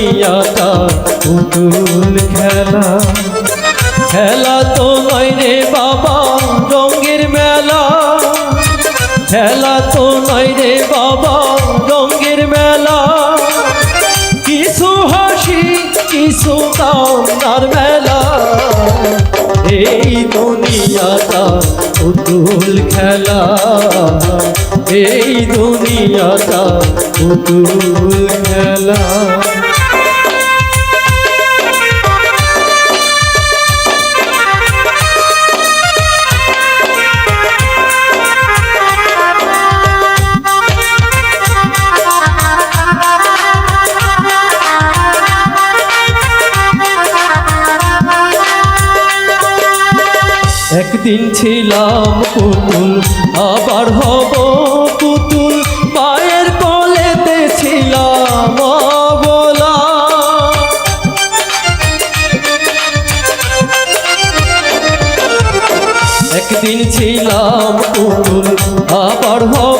দুনিয়াটা পুতুল খেলা। খেলা তো নয় রে বাবা রঙ্গের মেলা। খেলা তো নয় রে বাবা রঙ্গের মেলা। কিছু হাসি, কিছু কান্নার মেলা। এই দুনিয়াটা পুতুল খেলা। এই দুনিয়াটা পুতুল খেলা। একদিন ছিলাম পুতুল, আবার হব পুতুল। পায়ের কলেতে ছিলাম বলা একদিন ছিলাম পুতুল, আবার হব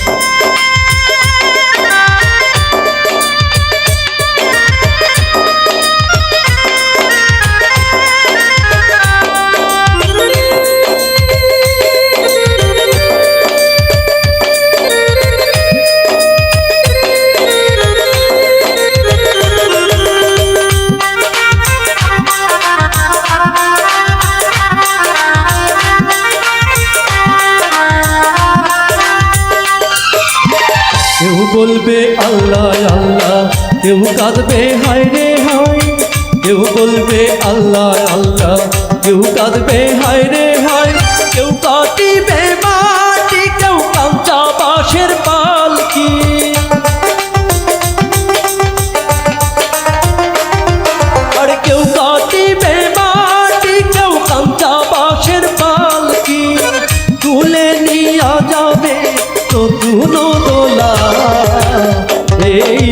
বলবে, আল্লাহ আল্লাহ। কেউ কাঁদবে, হায় রে হাই কেউ বলবে, আল্লাহ আল্লাহ। কেউ কাঁদবে, হায় রে, হায়। কেউ কাটিবে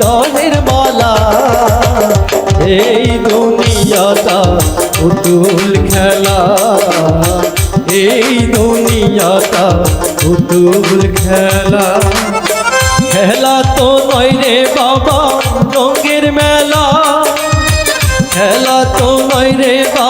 নাচি বিলনের মালা। এই দুনিয়াটা পুতুল খেলা। এই দুনিয়াটা পুতুল খেলা। খেলা তো নয় রে বাবা, রঙের মেলা। খেলা তো নয় রে বাবা